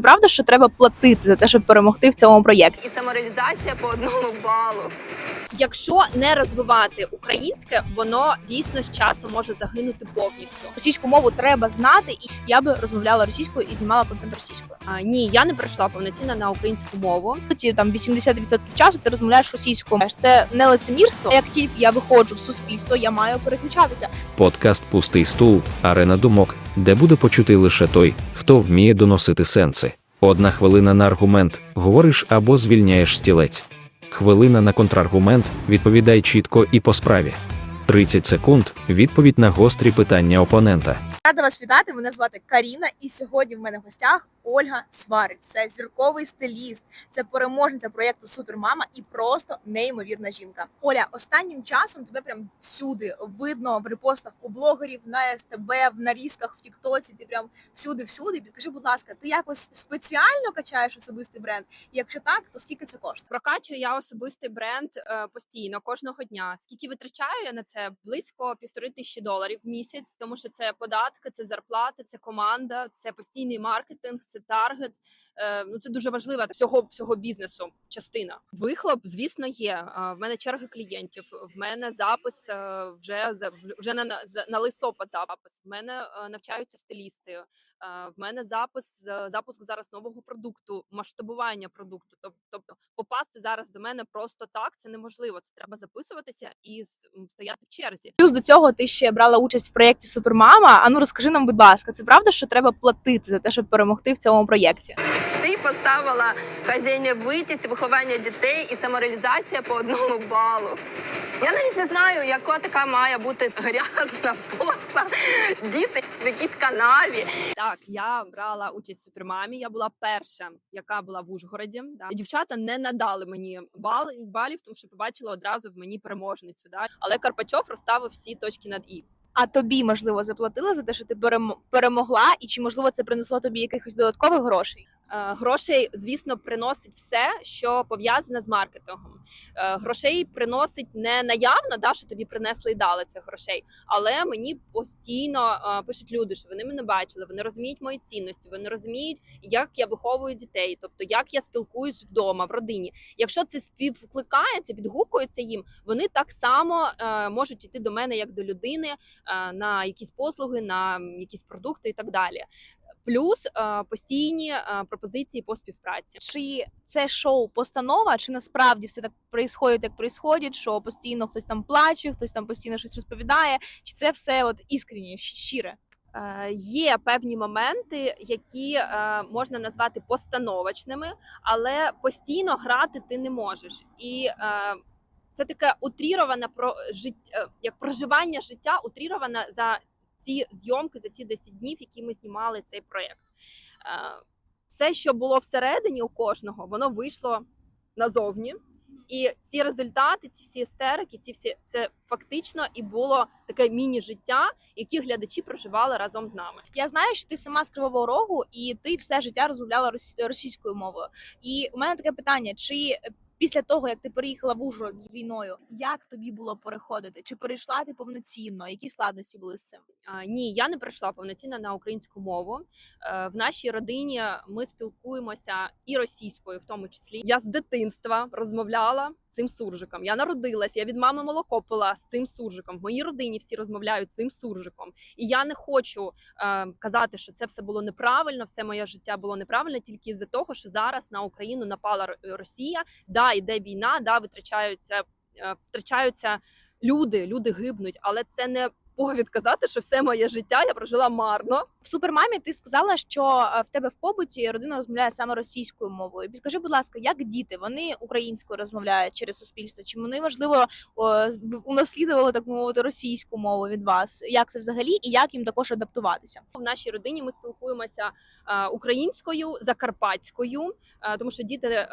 Правда, що треба платити за те, щоб перемогти в цьому проєкті. і самореалізація по одному балу. Якщо не розвивати українське, воно дійсно з часом може загинути повністю. Російську мову треба знати, і я би розмовляла російською і знімала контент російською. А, ні, я не прийшла повноцінно на українську мову. Ті там 80% часу ти розмовляєш російською. Це не лицемірство. Як тільки я виходжу в суспільство, я маю переключатися. Подкаст Пустий стул, арена думок, де буде почути лише той, хто вміє доносити сенси. Одна хвилина на аргумент говориш або звільняєш стілець. Хвилина на контраргумент відповідай чітко і по справі. 30 секунд відповідь на гострі питання опонента. Рада вас вітати. Мене звати Каріна, і сьогодні в мене в гостях Ольга Сварич. Це зірковий стиліст, це переможниця проєкту Супермама і просто неймовірна жінка. Оля, останнім часом тебе прям всюди видно в репостах у блогерів, на СТБ, в нарізках, в Тіктоці. Ти прям всюди, всюди. Підкажи, будь ласка, ти якось спеціально качаєш особистий бренд? Якщо так, то скільки це коштує? Прокачую я особистий бренд е, постійно кожного дня. Скільки витрачаю я на це? Близько півтори тисячі доларів в місяць, тому що це податки, це зарплати, це команда, це постійний маркетинг, це таргет. Е, Ну це дуже важлива всього всього бізнесу. Частина вихлоп, звісно, є. В мене черги клієнтів. В мене запис е, вже вже на, на листопад. Запис в мене е, навчаються стилісти. В мене запис запуск зараз нового продукту, масштабування продукту. Тоб- Тобто, попасти зараз до мене просто так це неможливо. Це треба записуватися і стояти в черзі. Плюс до цього ти ще брала участь в проєкті Супермама. А ну розкажи нам, будь ласка, це правда, що треба платити за те, щоб перемогти в цьому проєкті? Ти поставила хазяйня витязь, виховання дітей і самореалізація по одному балу. Я навіть не знаю, яка така має бути грязна боса, діти в якійсь канаві. Так, я брала участь в супермамі. Я була перша, яка була в Ужгороді. Да. Дівчата не надали мені бал балів, тому що побачили одразу в мені переможницю. Да. Але Карпачов розставив всі точки над і. А тобі можливо заплатили за те, що ти перем- перемогла, і чи можливо це принесло тобі якихось додаткових грошей? Е, Грошей, звісно, приносить все, що пов'язане з маркетингом. Е, Грошей приносить не наявно, да, що тобі принесли і дали цих грошей, але мені постійно е, пишуть люди, що вони мене бачили, вони розуміють мої цінності, вони розуміють, як я виховую дітей, тобто як я спілкуюсь вдома, в родині. Якщо це співкликається, відгукується їм, вони так само можуть іти до мене як до людини на якісь послуги, на якісь продукти і так далі. Плюс постійні пропозиції по співпраці. Чи це шоу постанова, чи насправді все так происходить, як происходить, що постійно хтось там плаче, хтось там постійно щось розповідає, чи це все от іскренні, щире? Е, Є певні моменти, які е, можна назвати постановочними, але постійно грати ти не можеш. І е, це таке утріроване про життя, як проживання життя, утріроване за ці зйомки, за ці 10 днів, які ми знімали цей проєкт. Е, Все, що було всередині у кожного, воно вийшло назовні. І ці результати, ці всі істерики, ці всі це фактично і було таке міні-життя, які глядачі проживали разом з нами. Я знаю, що ти сама з Кривого Рогу, і ти все життя розмовляла російською мовою. І у мене таке питання: чи після того, як ти переїхала в Ужгород з війною, як тобі було переходити? Чи перейшла ти повноцінно? Які складності були з цим? А, Ні, я не прийшла повноцінно на українську мову. Е, В нашій родині ми спілкуємося і російською, в тому числі. Я з дитинства розмовляла цим суржиком. Я народилась, я від мами молоко пила з цим суржиком. В моїй родині всі розмовляють цим суржиком. І я не хочу е, казати, що це все було неправильно, все моє життя було неправильно тільки з-за того, що зараз на Україну напала Росія. Да, йде війна, да, витрачаються, е, втрачаються люди, люди гибнуть, але це не повід казати, що все моє життя я прожила марно. В супермамі ти сказала, що е, в тебе в побуті родина розмовляє саме російською мовою. Підкажи, будь ласка, як діти вони українською розмовляють через суспільство? Чи вони можливо о, унаслідували так мовити російську мову від вас? Як це взагалі, і як їм також адаптуватися? В нашій родині ми спілкуємося е, українською, закарпатською, е, тому що діти,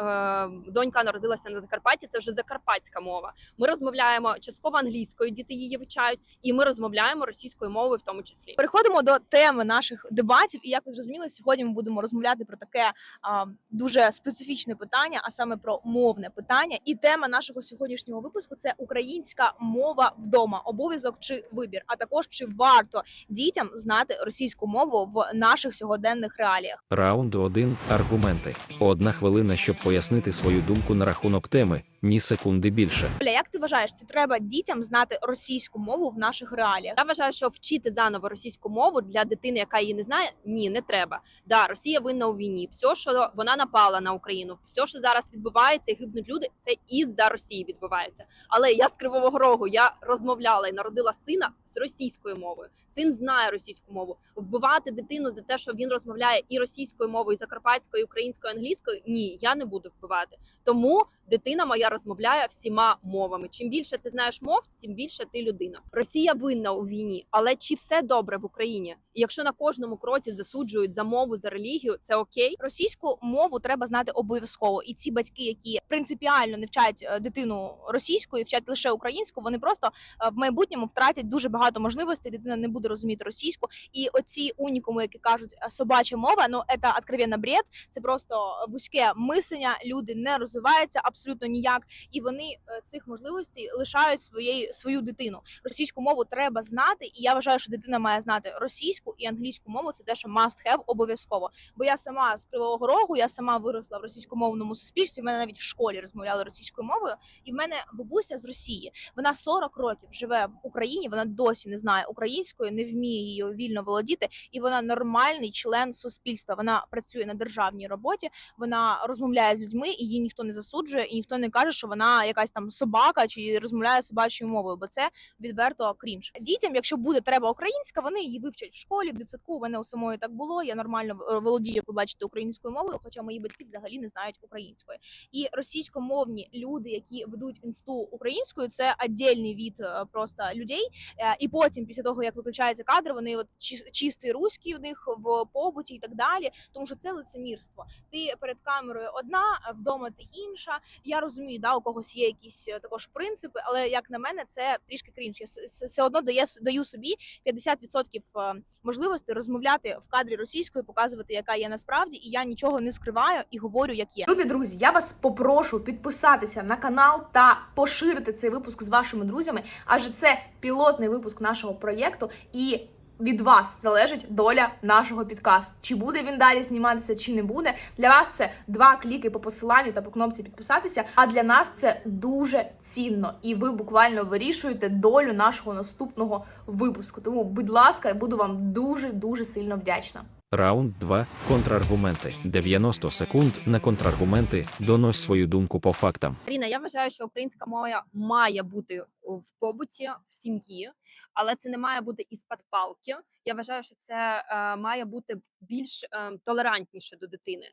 донька народилася на Закарпатті, це вже закарпатська мова. Ми розмовляємо частково англійською, діти її вивчають, і ми розмовляємо розмовляємо російською мовою, в тому числі. Переходимо до теми наших дебатів. І як ви зрозуміли, сьогодні ми будемо розмовляти про таке а, дуже специфічне питання, а саме про мовне питання. І тема нашого сьогоднішнього випуску це українська мова вдома, обов'язок чи вибір, а також чи варто дітям знати російську мову в наших сьогоденних реаліях. Раунд 1. Аргументи. Одна хвилина, щоб пояснити свою думку на рахунок теми, ні секунди більше. Оля, як ти вважаєш, чи треба дітям знати російську мову в наших реаліях? Я вважаю, що вчити заново російську мову для дитини, яка її не знає, ні, не треба. Да, Росія винна у війні. Все, що вона напала на Україну, все, що зараз відбувається, і гибнуть люди, це із-за Росії відбувається. Але я з Кривого Рогу я розмовляла і народила сина з російською мовою. Син знає російську мову. Вбивати дитину за те, що він розмовляє і російською мовою, і закарпатською, і українською, і англійською. Ні, я не буду вбивати. Тому дитина моя розмовляє всіма мовами. Чим більше ти знаєш мов, тим більше ти людина. Росія винна у війні, але чи все добре в Україні? Якщо на кожному кроці засуджують за мову, за релігію, це окей. Російську мову треба знати обов'язково. І ці батьки, які принципіально не вчать е, дитину російською, вчать лише українську, вони просто е, в майбутньому втратять дуже багато можливостей. Дитина не буде розуміти російську. І оці унікуми, які кажуть е, собача мова, ну це откровенно бред. Це просто вузьке мислення. Люди не розвиваються абсолютно ніяк, і вони е, цих можливостей лишають своєю свою дитину. Російську мову треба знати, і я вважаю, що дитина має знати російську і англійську мову. Це те, що must have обов'язково. Бо я сама з Кривого Рогу, я сама виросла в російськомовному суспільстві. Мене навіть в школі розмовляли російською мовою. І в мене бабуся з Росії. Вона 40 років живе в Україні. Вона досі не знає української, не вміє її вільно володіти. І вона нормальний член суспільства. Вона працює на державній роботі. Вона розмовляє з людьми, і її ніхто не засуджує, і ніхто не каже, що вона якась там собака чи розмовляє собачою мовою, бо це відверто крінж. Дітям, якщо буде треба українська, вони її вивчать в школі, в дитсадку. У мене у самої так було. Я нормально е, володію, як ви бачите, українською мовою, хоча мої батьки взагалі не знають української. І російськомовні люди, які ведуть інсту українською, це віддільний від е, просто людей. Е, І потім, після того як виключаються кадри, вони от чис- чистий руський в них в побуті і так далі. Тому що це лицемірство. Ти перед камерою одна, вдома ти інша. Я розумію, да, у когось є якісь е, також принципи, але як на мене, це трішки крінж. Я все одно дає даю собі 50% е, можливості розмовляти в кадрі російською, показувати, яка є насправді, і я нічого не скриваю і говорю, як є. Любі друзі, я вас попрошу підписатися на канал та поширити цей випуск з вашими друзями, адже це пілотний випуск нашого проєкту і. Від вас залежить доля нашого підкасту. Чи буде він далі зніматися, чи не буде. Для вас це два кліки по посиланню та по кнопці підписатися. А для нас це дуже цінно, і ви буквально вирішуєте долю нашого наступного випуску. Тому, будь ласка, я буду вам дуже дуже сильно вдячна. Раунд 2. Контраргументи. 90 секунд на контраргументи. Донось свою думку по фактам. Аріна, я вважаю, що українська мова має бути в побуті, в сім'ї, але це не має бути із-під палки. Я вважаю, що це е, має бути більш е, толерантніше до дитини.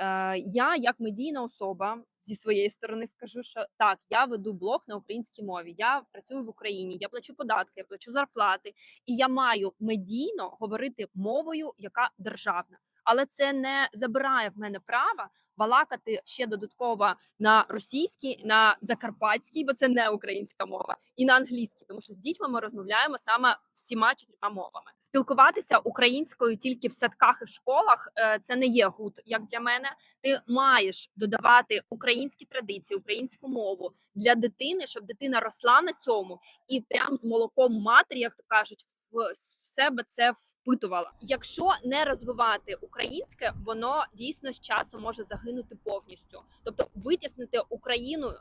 Е, я, як медійна особа, зі своєї сторони скажу, що так, я веду блог на українській мові. Я працюю в Україні, я плачу податки, я плачу зарплати, і я маю медійно говорити мовою, яка державна. Але це не забирає в мене права балакати ще додатково на російській, на закарпатській, бо це не українська мова, і на англійській, тому що з дітьми ми розмовляємо саме всіма чотирма мовами. Спілкуватися українською тільки в садках і в школах е, це не є гуд, як для мене. Ти маєш додавати українські традиції, українську мову для дитини, щоб дитина росла на цьому і прям з молоком матері, як то кажуть, в себе це впитувала. Якщо не розвивати українське, воно дійсно з часом може загинути повністю. Тобто витіснити Україну.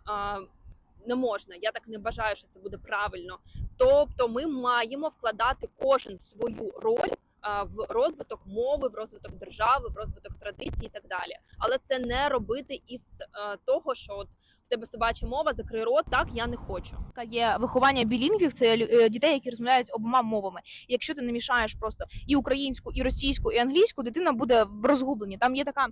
Не можна, я так не бажаю, що це буде правильно. Тобто, ми маємо вкладати кожен свою роль в розвиток мови, в розвиток держави, в розвиток традицій і так далі. Але це не робити із е, того, що от в тебе собача мова, закрий рот, так я не хочу. Яка є виховання білінгвів, це е, дітей, які розмовляють обома мовами. Якщо ти не мішаєш просто і українську, і російську, і англійську, дитина буде в розгубленні. Там є така.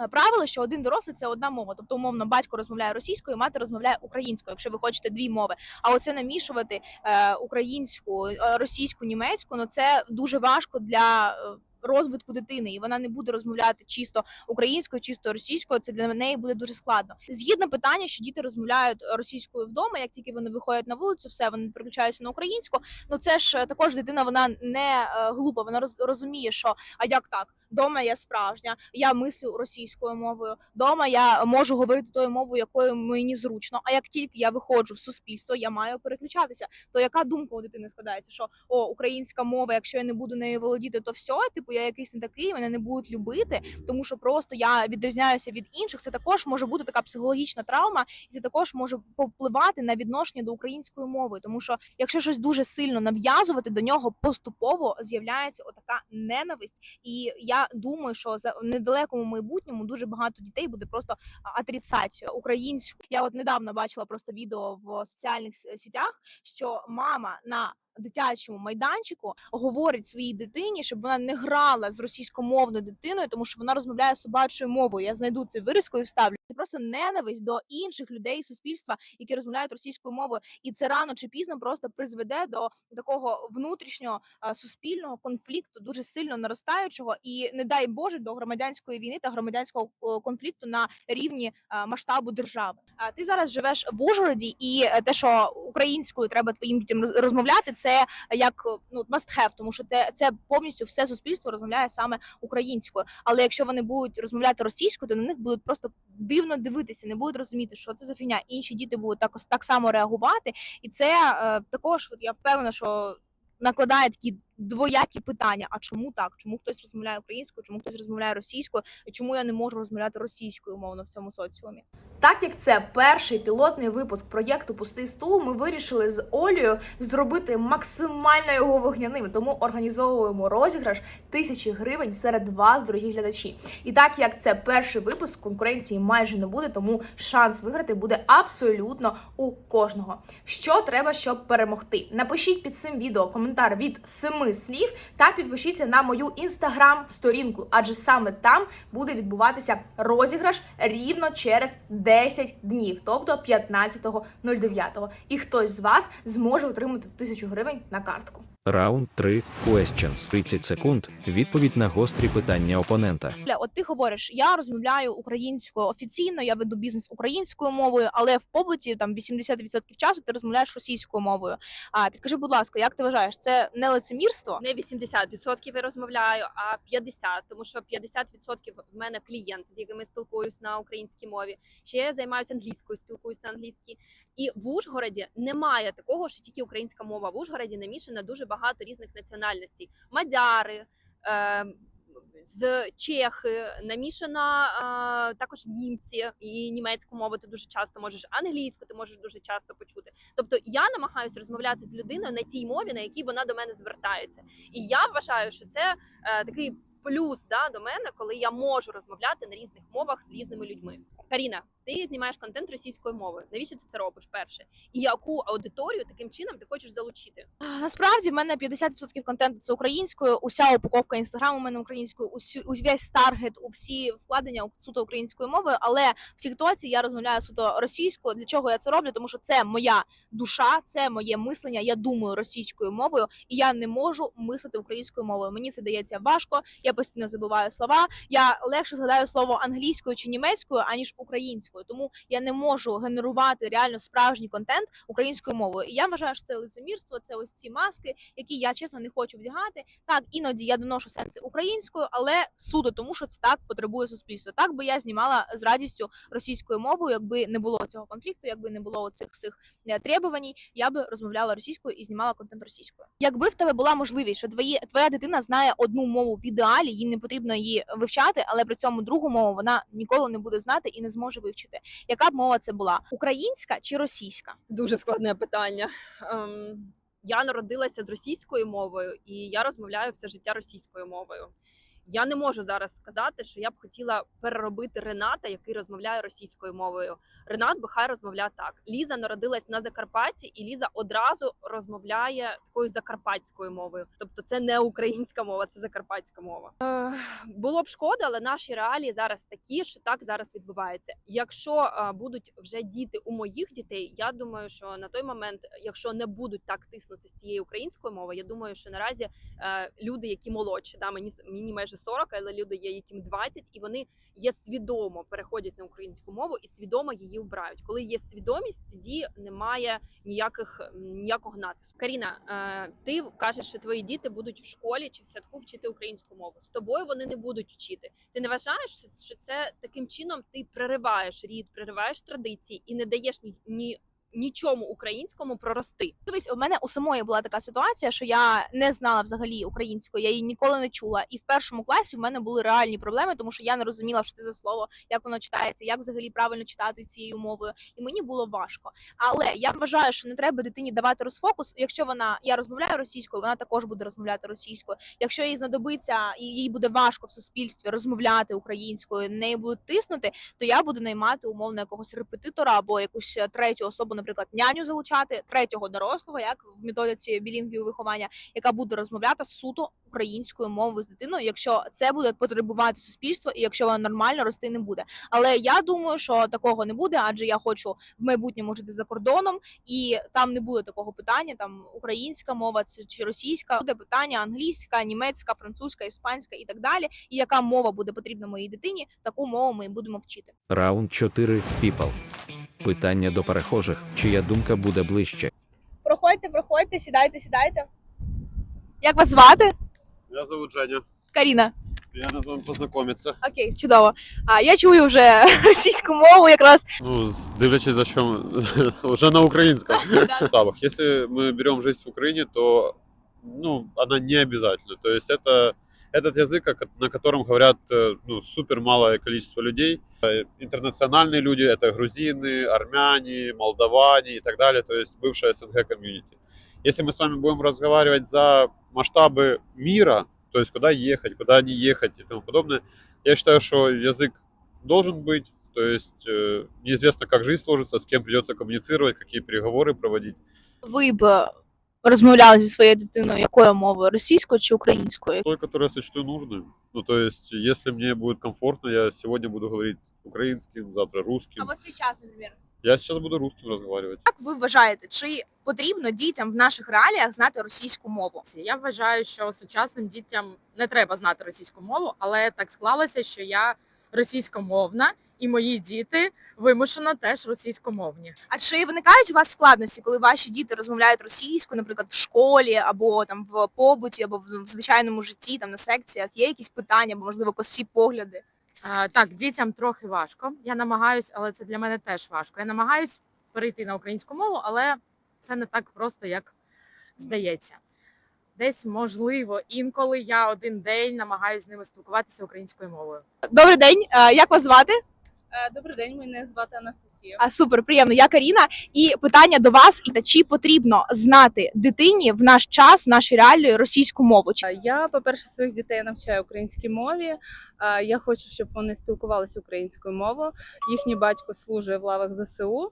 е, Правило, що один дорослий це одна мова. Тобто, умовно, батько розмовляє російською, мати розмовляє українською, якщо ви хочете дві мови. А оце намішувати е, українську, е, російську, німецьку, ну це дуже важко для е, розвитку дитини, і вона не буде розмовляти чисто українською, чисто російською. Це для неї буде дуже складно. Згідно питання, що діти розмовляють російською вдома, як тільки вони виходять на вулицю, все вони переключаються на українську. Ну це ж е, також дитина, вона не е, глупа, вона роз- розуміє, що а як так? Дома я справжня, я мислю російською мовою. Дома я можу говорити тою мовою, якою мені зручно. А як тільки я виходжу в суспільство, я маю переключатися. То яка думка у дитини складається? Що о, українська мова, якщо я не буду нею володіти, то все, типу я якийсь не такий, мене не будуть любити, тому що просто я відрізняюся від інших. Це також може бути така психологічна травма, і це також може повпливати на відношення до української мови. Тому що якщо щось дуже сильно нав'язувати, до нього поступово з'являється отака ненависть. І я думаю, що за недалекому майбутньому дуже багато дітей буде просто атріцацію українську. Я от недавно бачила просто відео в соціальних сітях, що мама на дитячому майданчику говорить своїй дитині, щоб вона не грала з російськомовною дитиною, тому що вона розмовляє собачою мовою. Я знайду цю вирізку і вставлю. Це просто ненависть до інших людей суспільства, які розмовляють російською мовою, і це рано чи пізно просто призведе до такого внутрішнього суспільного конфлікту, дуже сильно наростаючого, і не дай Боже до громадянської війни та громадянського конфлікту на рівні масштабу держави. А ти зараз живеш в Ужгороді, і е, те, що українською треба твоїм дітям роз- розмовляти, це як ну must have, тому що те це повністю все суспільство розмовляє саме українською. Але якщо вони будуть розмовляти російською, то на них будуть просто дивно дивитися, не будуть розуміти, що це за фігня. Інші діти будуть так так само реагувати, і це е, також я впевнена, що накладає такі двоякі питання: а чому так? Чому хтось розмовляє українською, чому хтось розмовляє російською, і чому я не можу розмовляти російською мовно в цьому соціумі? Так як це перший пілотний випуск проєкту Пустий стул, ми вирішили з Олею зробити максимально його вогняним, тому організовуємо розіграш тисячі гривень серед вас, дорогі глядачі. І так як це перший випуск, конкуренції майже не буде, тому шанс виграти буде абсолютно у кожного. Що треба, щоб перемогти? Напишіть під цим відео коментар від семи слів та підпишіться на мою інстаграм-сторінку, адже саме там буде відбуватися розіграш рівно через 10 днів, тобто 15.09. І хтось з вас зможе отримати тисячу гривень на картку. Раунд 3. Questions. 30 секунд. Відповідь на гострі питання опонента. Ля, от ти говориш, я розмовляю українською офіційно, я веду бізнес українською мовою, але в побуті там 80% часу ти розмовляєш російською мовою. А підкажи, будь ласка, як ти вважаєш, це не лицемірство? Не 80% я розмовляю, а 50%, тому що 50% в мене клієнти, з якими спілкуюсь на українській мові. Ще я займаюся англійською, спілкуюсь на англійській. І в Ужгороді немає такого, що тільки українська мова. В Ужгороді намішана дуже багато різних національностей: мадяри. Е, з Чехи намішана е, також німці і німецьку мову ти дуже часто можеш англійську, ти можеш дуже часто почути. Тобто я намагаюся розмовляти з людиною на тій мові, на якій вона до мене звертається. І я вважаю, що це е, такий плюс да, до мене, коли я можу розмовляти на різних мовах з різними людьми. Каріна, ти знімаєш контент російською мовою. Навіщо ти це робиш? Перше, і яку аудиторію таким чином ти хочеш залучити? Насправді в мене 50% контенту це українською. Уся упаковка інстаграму мене українською, усі увесь таргет, у всі вкладення суто українською мовою. Але в тіктоці я розмовляю суто російською. Для чого я це роблю? Тому що це моя душа, це моє мислення. Я думаю російською мовою, і я не можу мислити українською мовою. Мені це дається важко. Я постійно забуваю слова. Я легше згадаю слово англійською чи німецькою аніж українською. Тому я не можу генерувати реально справжній контент українською мовою. І я вважаю, що це лицемірство, це ось ці маски, які я чесно не хочу вдягати. Так, іноді я доношу сенси українською, але суто тому, що це так потребує суспільство. Так би я знімала з радістю російською мовою, якби не було цього конфлікту, якби не було цих всіх е, требувань, я би розмовляла російською і знімала контент російською. Якби в тебе була можливість, що твої твоя дитина знає одну мову в ідеалі, їй не потрібно її вивчати, але при цьому другу мову вона ніколи не буде знати і не зможе вивчити. Яка б мова це була? Українська чи російська? Дуже складне питання. Ем, я народилася з російською мовою, і я розмовляю все життя російською мовою. Я не можу зараз сказати, що я б хотіла переробити Рената, який розмовляє російською мовою. Ренат би хай розмовляє так. Ліза народилась на Закарпатті, і Ліза одразу розмовляє такою закарпатською мовою. Тобто, це не українська мова, це закарпатська мова. Е, було б шкода, але наші реалії зараз такі, що так зараз відбувається. Якщо е, будуть вже діти у моїх дітей, я думаю, що на той момент, якщо не будуть так тиснути з цієї української мови, я думаю, що наразі е, люди, які молодші, да, мені мені майже 40, але люди є, яким 20, і вони є свідомо переходять на українську мову і свідомо її обирають. Коли є свідомість, тоді немає ніяких ніякого натиску. Каріна, е, ти кажеш, що твої діти будуть в школі чи в садку вчити українську мову. З тобою вони не будуть вчити. Ти не вважаєш, що- це таким чином ти перериваєш рід, перериваєш традиції і не даєш ні нічому українському прорости. Дивись, у мене у самої була така ситуація, що я не знала взагалі української, я її ніколи не чула. І в першому класі в мене були реальні проблеми, тому що я не розуміла, що це за слово, як воно читається, як взагалі правильно читати цією мовою. І мені було важко. Але я вважаю, що не треба дитині давати розфокус. Якщо вона я розмовляю російською, вона також буде розмовляти російською. Якщо їй знадобиться і їй буде важко в суспільстві розмовляти українською, на неї будуть тиснути, то я буду наймати умовно якогось репетитора або якусь третю особу, наприклад, няню залучати, третього дорослого, як в методиці білінгвів виховання, яка буде розмовляти суто українською мовою з дитиною, якщо це буде потребувати суспільство, і якщо вона нормально рости не буде. Але я думаю, що такого не буде, адже я хочу в майбутньому жити за кордоном, і там не буде такого питання: там українська мова чи російська, буде питання англійська, німецька, французька, іспанська і так далі. І яка мова буде потрібна моїй дитині, таку мову ми будемо вчити. Раунд 4. People. Питання до перехожих, чия думка буде ближче. Проходьте, проходьте, сідайте, сідайте. Як вас звати? Меня зовут Женя. Каріна. Приятно с вами познакомиться. Окей, чудово. А я чую вже російську мову, якраз Ну, дивлячись за чем, уже на украинском. Ставах. Если мы берем жизнь в Украине, то ну, она не обязательно. То есть это этот язык, на котором говорят э, ну, супер малое количество людей. Интернациональные люди это грузины, армяне, молдаване и так далее, то есть бывшая СНГ комьюнити. Если мы с вами будем разговаривать за масштабы мира, то есть куда ехать, куда не ехать и тому подобное, я считаю, что язык должен быть, то есть э, неизвестно, как жизнь сложится, с кем придется коммуницировать, какие переговоры проводить. ви б розмовляли зі своєю дитиною якою мовою російською чи українською? Той, который я сочту нужным. Ну, то есть, если мне будет комфортно, я сегодня буду говорить украинским, завтра русским. от зараз, наприклад. Я сейчас буду русским разговаривать. Як ви вважаєте, чи потрібно дітям в наших реаліях знати російську мову? Я вважаю, що сучасним дітям не треба знати російську мову, але так склалося, що я російськомовна, і мої діти вимушено теж російськомовні. А чи виникають у вас складності, коли ваші діти розмовляють російською, наприклад, в школі або там в побуті, або в в звичайному житті, там на секціях? Є якісь питання, або можливо косі погляди? А, так, дітям трохи важко. Я намагаюсь, але це для мене теж важко. Я намагаюсь перейти на українську мову, але це не так просто, як здається. Десь можливо, інколи я один день намагаюся з ними спілкуватися українською мовою. Добрий день, як вас звати? Е, Добрий день, мене звати Анастасія. А супер, приємно. Я Каріна. І питання до вас: і чи потрібно знати дитині в наш час, в нашій реалії російську мову? Я, по-перше, своїх дітей навчаю українській мові. Я хочу, щоб вони спілкувалися українською мовою. Їхній батько служить в лавах ЗСУ.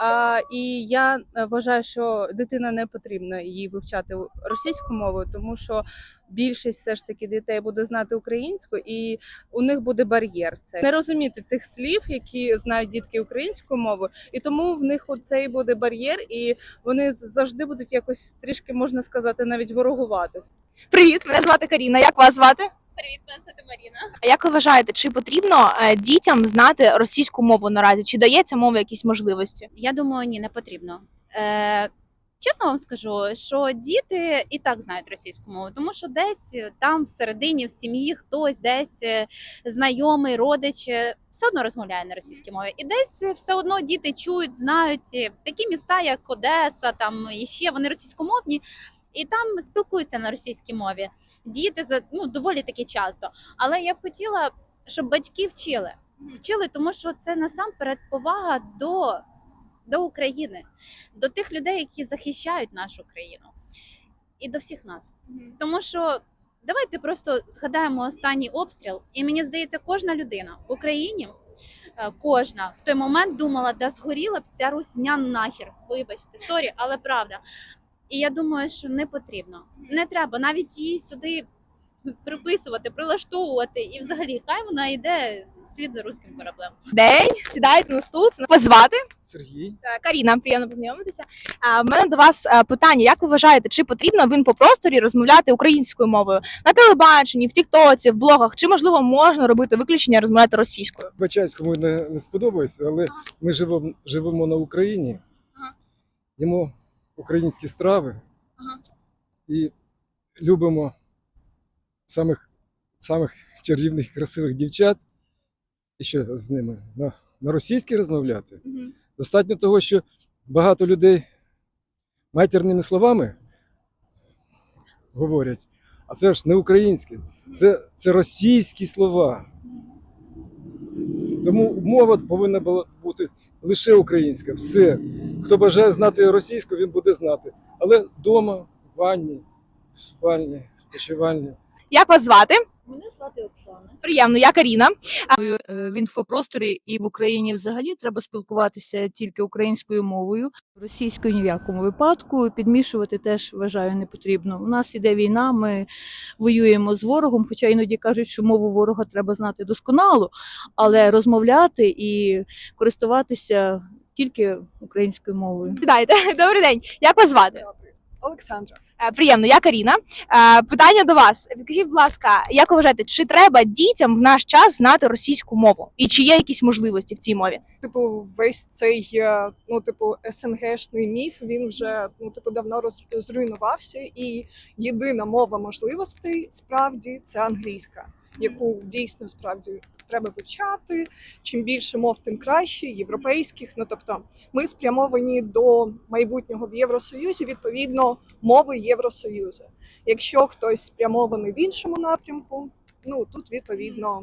А, і я е, вважаю, що дитина не потрібно їй вивчати російську мову, тому що більшість все ж таки дітей буде знати українську, і у них буде бар'єр. Це не розуміти тих слів, які знають дітки українською мовою, і тому в них оцей буде бар'єр, і вони завжди будуть якось трішки можна сказати навіть ворогувати. привіт, мене звати Каріна. Як вас звати? Привіт, мене звати Маріна. А як ви вважаєте, чи потрібно е, дітям знати російську мову наразі? Чи дається мова якісь можливості? Я думаю, ні, не потрібно. Е, чесно вам скажу, що діти і так знають російську мову, тому що десь там всередині в сім'ї хтось десь е, знайомий, родич е, все одно розмовляє на російській мові. І десь е, все одно діти чують, знають е, такі міста, як Одеса, там і ще вони російськомовні, і там спілкуються на російській мові. Діти за ну доволі таки часто. Але я б хотіла, щоб батьки вчили. Вчили, тому що це насамперед повага до до України, до тих людей, які захищають нашу країну, і до всіх нас. Тому що давайте просто згадаємо останній обстріл, і мені здається, кожна людина в Україні. е, Кожна в той момент думала, да згоріла б ця русня нахер. Вибачте, сорі, але правда. І я думаю, що не потрібно. Не треба навіть її сюди приписувати, прилаштовувати. І взагалі, хай вона йде слід за руським кораблем. День, сідаєте на стул, це вас звати? Сергій. Каріна, приємно познайомитися. А в мене до вас е, питання: як ви вважаєте, чи потрібно в інфопросторі розмовляти українською мовою на телебаченні, в Тіктоці, в блогах, чи можливо можна робити виключення розмовляти російською? Вибачаюсь, кому не, не сподобається, але ми живемо, живемо на Україні, Ага. Українські страви Ага. і любимо самих, самих чарівних красивих дівчат. І що з ними? На, на російській розмовляти? Достатньо того, що багато людей матірними словами говорять, а це ж не українські, це, це російські слова. Тому мова повинна була бути лише українська. Все. Хто бажає знати російську, він буде знати. Але вдома, в ванні, в спальні, в спочивальні. Як вас звати? Мене звати Оксана. Приємно, я Каріна. Е, В інфопросторі і в Україні взагалі треба спілкуватися тільки українською мовою. Російською ні в якому випадку підмішувати теж вважаю не потрібно. У нас іде війна, ми воюємо з ворогом, хоча іноді кажуть, що мову ворога треба знати досконало, але розмовляти і користуватися тільки українською мовою. Сідайте. Добрий день. Як вас звати? Олександра. Е, Приємно, я Каріна. Е, Питання до вас. Підкажіть, будь ласка, як ви вважаєте, чи треба дітям в наш час знати російську мову? І чи є якісь можливості в цій мові? типу, весь цей е, ну, типу, СНГшний міф він вже ну, типу, давно роз, зруйнувався, і єдина мова можливостей справді це англійська, яку дійсно справді треба вивчати. Чим більше мов, тим краще, європейських. Ну тобто, ми спрямовані до майбутнього в Євросоюзі, відповідно, мови Євросоюзу. Якщо хтось спрямований в іншому напрямку, ну тут відповідно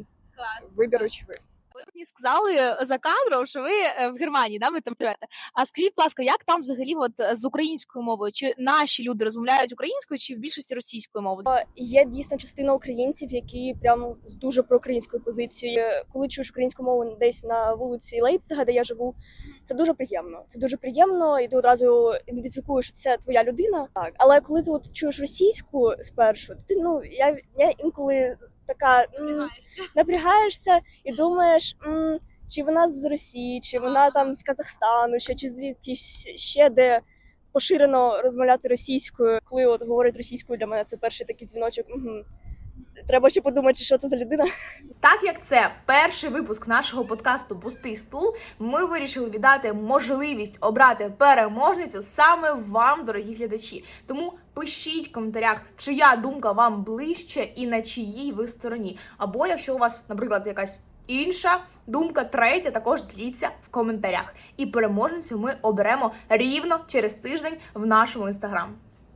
вибір очевидний. Мені сказали е, за кадром, що ви е, в Германії, да, ви там живете. А скажіть, будь ласка, як там взагалі от е, з українською мовою? Чи наші люди розмовляють українською, чи в більшості російською мовою? Є дійсно частина українців, які прям з дуже проукраїнською позицією. Коли чуєш українську мову десь на вулиці Лейпцига, де я живу, це дуже приємно. Це дуже приємно, і ти одразу ідентифікуєш, що це твоя людина. Так, але коли ти от чуєш російську спершу, ти ну я, я інколи така м, напрягаєшся і думаєш. м, чи вона з Росії, чи вона там з Казахстану, ще чи звідтісь ще де поширено розмовляти російською. Коли от говорить російською, для мене це перший такий дзвіночок. Угу. Треба ще подумати, що це за людина. Так як це перший випуск нашого подкасту Пустий стул, ми вирішили віддати можливість обрати переможницю саме вам, дорогі глядачі. Тому пишіть в коментарях, чия думка вам ближче і на чиїй ви стороні. Або якщо у вас, наприклад, якась інша думка, третя, також діліться в коментарях. І переможницю ми оберемо рівно через тиждень в нашому інстаграм.